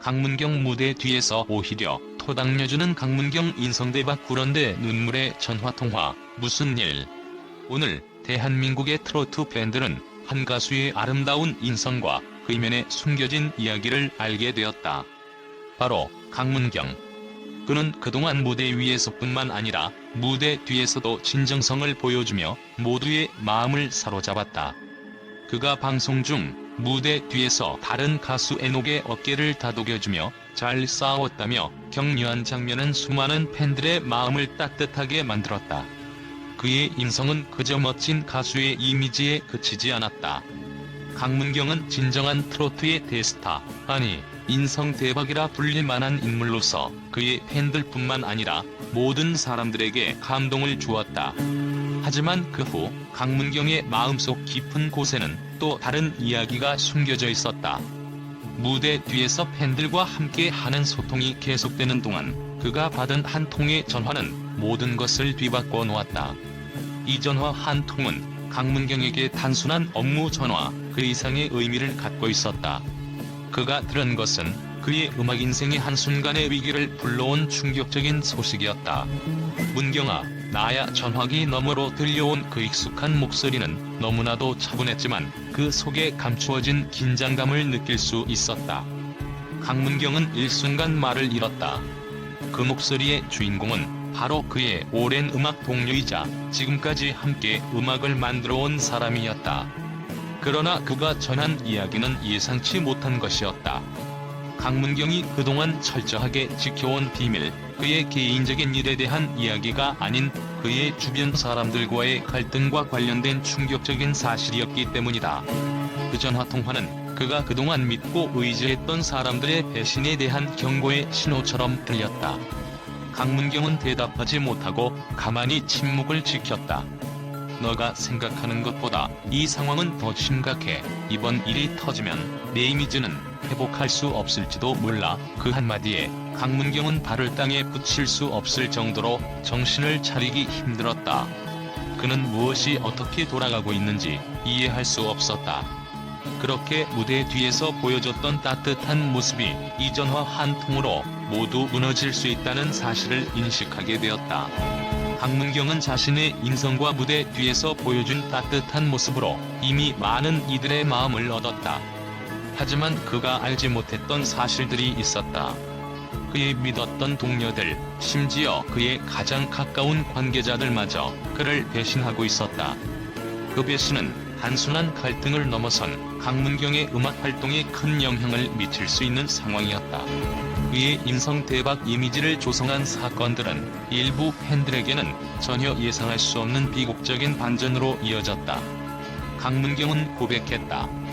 강문경 무대 뒤에서 오히려 토닥여주는 강문경 인성대박 그런데 눈물의 전화통화 무슨 일 오늘 대한민국의 트로트 팬들은 한 가수의 아름다운 인성과 그이면에 숨겨진 이야기를 알게 되었다. 바로 강문경. 그는 그동안 무대 위에서뿐만 아니라 무대 뒤에서도 진정성을 보여주며 모두의 마음을 사로잡았다. 그가 방송 중 무대 뒤에서 다른 가수 에녹의 어깨를 다독여주며 잘 싸웠다며 격려한 장면은 수많은 팬들의 마음을 따뜻하게 만들었다. 그의 인성은 그저 멋진 가수의 이미지에 그치지 않았다. 강문경은 진정한 트로트의 대스타, 아니 인성 대박이라 불릴 만한 인물로서 그의 팬들뿐만 아니라 모든 사람들에게 감동을 주었다. 하지만 그 후 강문경의 마음속 깊은 곳에는 또 다른 이야기가 숨겨져 있었다. 무대 뒤에서 팬들과 함께 하는 소통이 계속되는 동안 그가 받은 한 통의 전화는 모든 것을 뒤바꿔 놓았다. 이 전화 한 통은 강문경에게 단순한 업무 전화 그 이상의 의미를 갖고 있었다. 그가 들은 것은 그의 음악 인생의 한순간의 위기를 불러온 충격적인 소식이었다. 문경아, 나야 전화기 너머로 들려온 그 익숙한 목소리는 너무나도 차분했지만 그 속에 감추어진 긴장감을 느낄 수 있었다. 강문경은 일순간 말을 잃었다. 그 목소리의 주인공은 바로 그의 오랜 음악 동료이자 지금까지 함께 음악을 만들어 온 사람이었다. 그러나 그가 전한 이야기는 예상치 못한 것이었다. 강문경이 그동안 철저하게 지켜온 비밀, 그의 개인적인 일에 대한 이야기가 아닌 그의 주변 사람들과의 갈등과 관련된 충격적인 사실이었기 때문이다. 그 전화 통화는 그가 그동안 믿고 의지했던 사람들의 배신에 대한 경고의 신호처럼 들렸다. 강문경은 대답하지 못하고 가만히 침묵을 지켰다. 너가 생각하는 것보다 이 상황은 더 심각해. 이번 일이 터지면 내 이미지는 회복할 수 없을지도 몰라. 그 한마디에 강문경은 발을 땅에 붙일 수 없을 정도로 정신을 차리기 힘들었다. 그는 무엇이 어떻게 돌아가고 있는지 이해할 수 없었다. 그렇게 무대 뒤에서 보여줬던 따뜻한 모습이 이 전화 한 통으로 모두 무너질 수 있다는 사실을 인식하게 되었다. 강문경은 자신의 인성과 무대 뒤에서 보여준 따뜻한 모습으로 이미 많은 이들의 마음을 얻었다. 하지만 그가 알지 못했던 사실들이 있었다. 그의 믿었던 동료들, 심지어 그의 가장 가까운 관계자들마저 그를 배신하고 있었다. 그 배신은 단순한 갈등을 넘어선 강문경의 음악 활동에 큰 영향을 미칠 수 있는 상황이었다. 그의 인성 대박 이미지를 조성한 사건들은 일부 팬들에게는 전혀 예상할 수 없는 비극적인 반전으로 이어졌다. 강문경은 고백했다.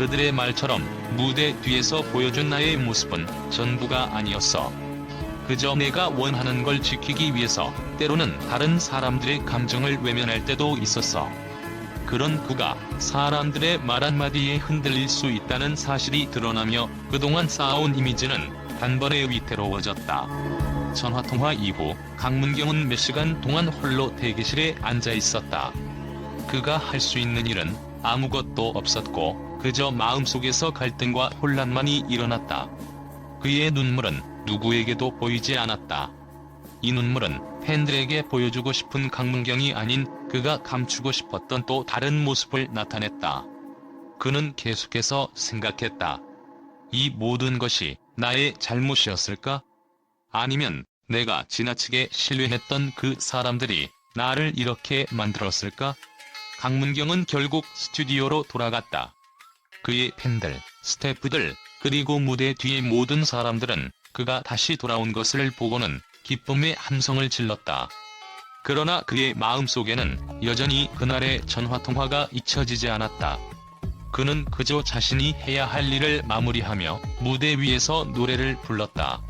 그들의 말처럼 무대 뒤에서 보여준 나의 모습은 전부가 아니었어. 그저 내가 원하는 걸 지키기 위해서 때로는 다른 사람들의 감정을 외면할 때도 있었어. 그런 그가 사람들의 말 한마디에 흔들릴 수 있다는 사실이 드러나며 그동안 쌓아온 이미지는 단번에 위태로워졌다. 전화통화 이후 강문경은 몇 시간 동안 홀로 대기실에 앉아 있었다. 그가 할 수 있는 일은 아무것도 없었고 그저 마음속에서 갈등과 혼란만이 일어났다. 그의 눈물은 누구에게도 보이지 않았다. 이 눈물은 팬들에게 보여주고 싶은 강문경이 아닌 그가 감추고 싶었던 또 다른 모습을 나타냈다. 그는 계속해서 생각했다. 이 모든 것이 나의 잘못이었을까? 아니면 내가 지나치게 신뢰했던 그 사람들이 나를 이렇게 만들었을까? 강문경은 결국 스튜디오로 돌아갔다. 그의 팬들, 스태프들, 그리고 무대 뒤의 모든 사람들은 그가 다시 돌아온 것을 보고는 기쁨의 함성을 질렀다. 그러나 그의 마음속에는 여전히 그날의 전화통화가 잊혀지지 않았다. 그는 그저 자신이 해야 할 일을 마무리하며 무대 위에서 노래를 불렀다.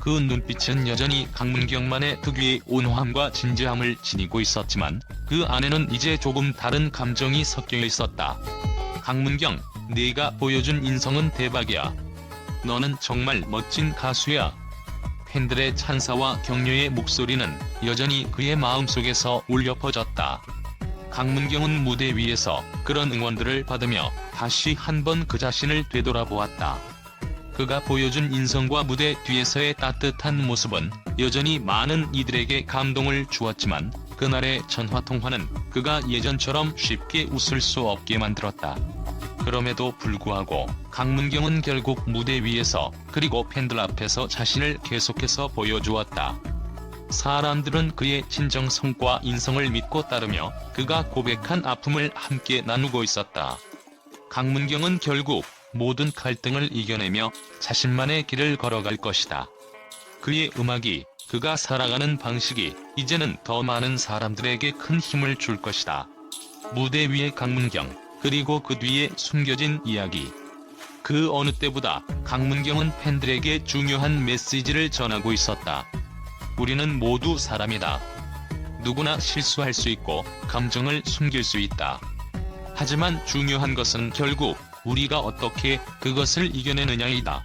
그 눈빛은 여전히 강문경만의 특유의 온화함과 진지함을 지니고 있었지만 그 안에는 이제 조금 다른 감정이 섞여 있었다. 강문경, 네가 보여준 인성은 대박이야. 너는 정말 멋진 가수야. 팬들의 찬사와 격려의 목소리는 여전히 그의 마음속에서 울려 퍼졌다. 강문경은 무대 위에서 그런 응원들을 받으며 다시 한번 그 자신을 되돌아보았다. 그가 보여준 인성과 무대 뒤에서의 따뜻한 모습은 여전히 많은 이들에게 감동을 주었지만 그날의 전화 통화는 그가 예전처럼 쉽게 웃을 수 없게 만들었다. 그럼에도 불구하고 강문경은 결국 무대 위에서 그리고 팬들 앞에서 자신을 계속해서 보여주었다. 사람들은 그의 진정성과 인성을 믿고 따르며 그가 고백한 아픔을 함께 나누고 있었다. 강문경은 결국 모든 갈등을 이겨내며 자신만의 길을 걸어갈 것이다. 그의 음악이 그가 살아가는 방식이 이제는 더 많은 사람들에게 큰 힘을 줄 것이다. 무대 위의 강문경 그리고 그 뒤에 숨겨진 이야기. 그 어느 때보다 강문경은 팬들에게 중요한 메시지를 전하고 있었다. 우리는 모두 사람이다. 누구나 실수할 수 있고 감정을 숨길 수 있다. 하지만 중요한 것은 결국 우리가 어떻게 그것을 이겨내느냐이다.